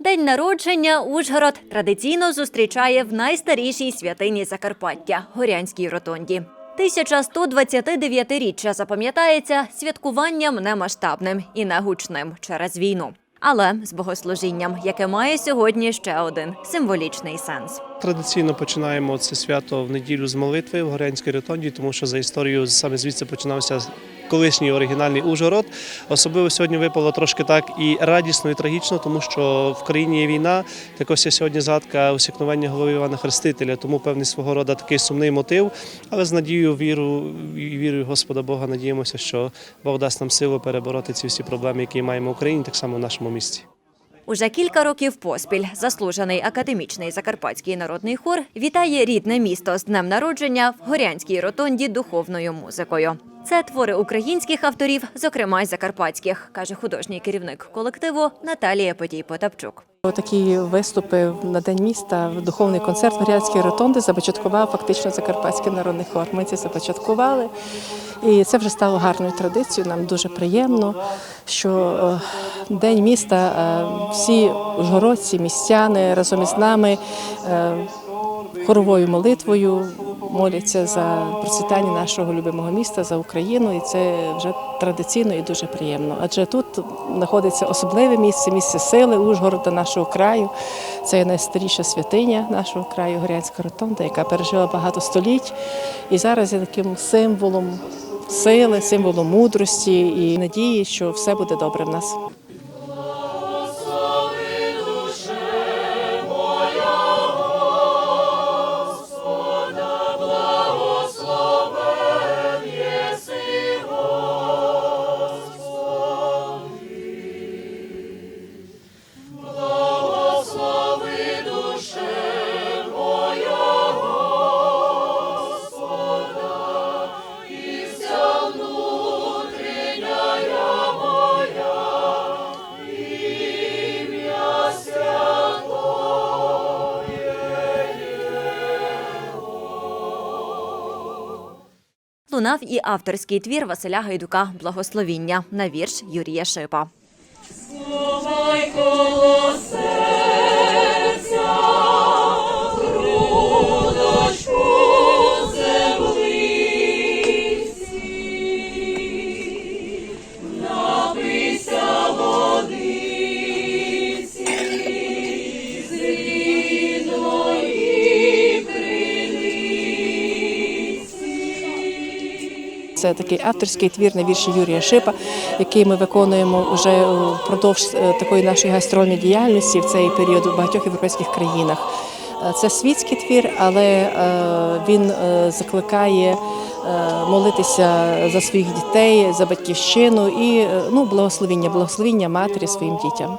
День народження Ужгород традиційно зустрічає в найстарішій святині Закарпаття Горянській ротонді. 1129-річчя запам'ятається святкуванням немасштабним і негучним через війну, але з богослужінням, яке має сьогодні ще один символічний сенс. Традиційно починаємо це свято в неділю з молитви в Горянській ротонді, тому що за історією саме звідси починався колишній оригінальний Ужгород. Особливо сьогодні випало трошки так і радісно, і трагічно, тому що в країні є війна. Також є сьогодні згадка усікнування голови Івана Хрестителя, тому певний свого роду такий сумний мотив. Але з надією, віру вірою Господа Бога надіємося, що Бог дасть нам силу перебороти ці всі проблеми, які маємо в Україні, так само в нашому місті. Уже кілька років поспіль заслужений академічний закарпатський народний хор вітає рідне місто з днем народження в Горянській ротонді духовною музикою. Це твори українських авторів, зокрема й закарпатських, каже художній керівник колективу Наталія Потій Потапчук. Такі виступи на день міста, духовний концерт Горянській ротонди започаткував фактично Закарпатський народний хор. Ми це започаткували, і це вже стало гарною традицією. Нам дуже приємно, що е, день міста е, всі ужгородці, містяни разом із нами е, хоровою молитвою моляться за процвітання нашого любимого міста за Україну, і це вже традиційно і дуже приємно. Адже тут знаходиться особливе місце, місце сили Ужгорода, нашого краю. Це найстаріша святиня нашого краю, Горянська Ротонда, яка пережила багато століть. І зараз є таким символом сили, символом мудрості і надії, що все буде добре в нас. Лунав і авторський твір Василя Гайдука. Благословіння. На вірш Юрія Шипа. Це такий авторський твір на вірші Юрія Шипа, який ми виконуємо вже впродовж е, такої нашої гастрольної діяльності в цей період у багатьох європейських країнах. Е, Це світський твір, але е, він закликає молитися за своїх дітей, за батьківщину і ну, благословіння, благословіння матері своїм дітям.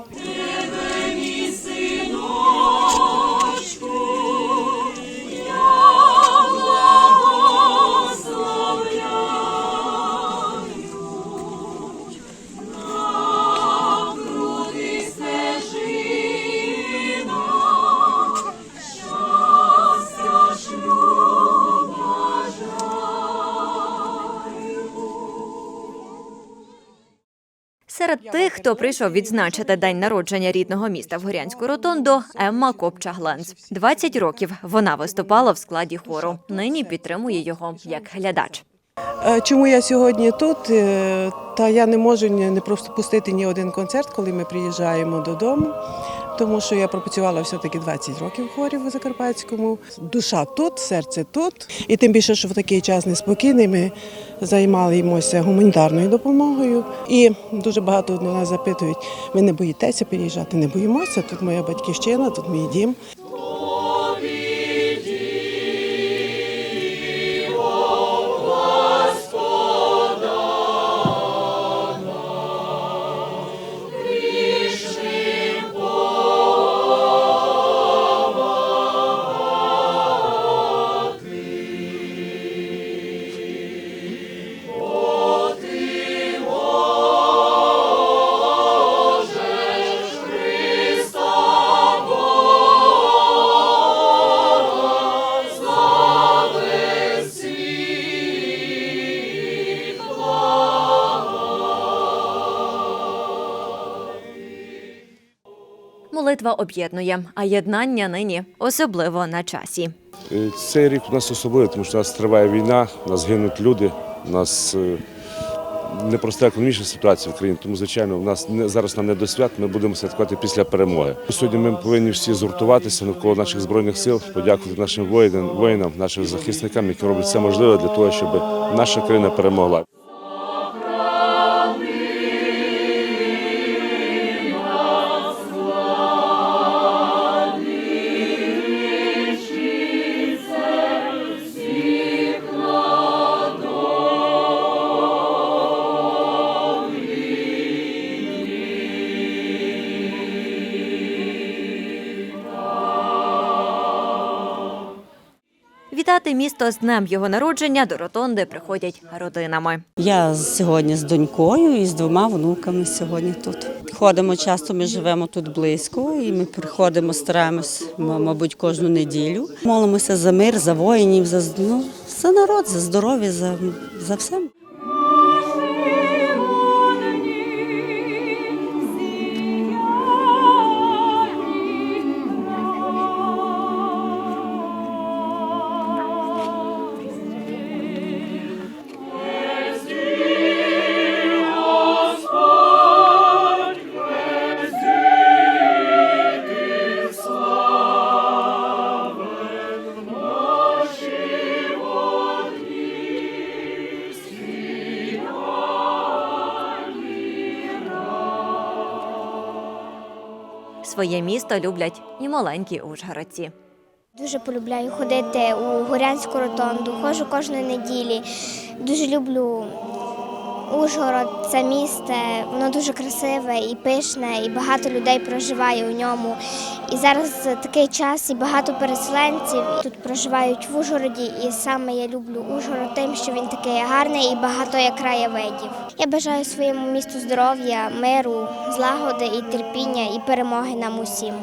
Серед тих, хто прийшов відзначити день народження рідного міста в Горянську ротонду, Емма Копча-Гленц. 20 років вона виступала в складі хору. Нині підтримує його як глядач. Е, Чому я сьогодні тут? Е, Та я не можу не просто пустити ні один концерт, коли ми приїжджаємо додому, тому що я пропрацювала все-таки 20 років в хорі в Закарпатському. Душа тут, серце тут. І тим більше, що в такий час неспокійний, ми займаємося гуманітарною допомогою. І дуже багато до нас запитують: ви не боїтеся переїжджати? Не боїмося. Тут моя батьківщина, тут мій дім. Молитва об'єднує, а єднання нині особливо на часі. Е, Цей рік у нас особливий, тому що у нас триває війна, у нас гинуть люди, у нас е, непроста економічна ситуація в країні, тому, звичайно, у нас зараз нам не до свят, ми будемо святкувати після перемоги. Сьогодні ми повинні всі згуртуватися навколо наших збройних сил, подякувати нашим воїнам, нашим захисникам, які роблять все можливе для того, щоб наша країна перемогла. Вітати місто з днем його народження до ротонди приходять родинами. Я сьогодні з донькою і з двома внуками сьогодні тут. Ходимо часто, ми живемо тут близько, і ми приходимо, стараємось, мабуть, кожну неділю. Молимося за мир, за воїнів, за, ну, за народ, за здоров'я, за, за все. Своє місто люблять і маленькі ужгородці. Дуже полюбляю ходити у Горянську ротонду, ходжу кожної неділі. Дуже люблю Ужгород, це місто, воно дуже красиве і пишне, і багато людей проживає у ньому. І зараз такий час, і багато переселенців тут проживають в Ужгороді. І саме я люблю Ужгород тим, що він такий гарний і багато є краєвидів. Я бажаю своєму місту здоров'я, миру, злагоди і терпіння, і перемоги нам усім.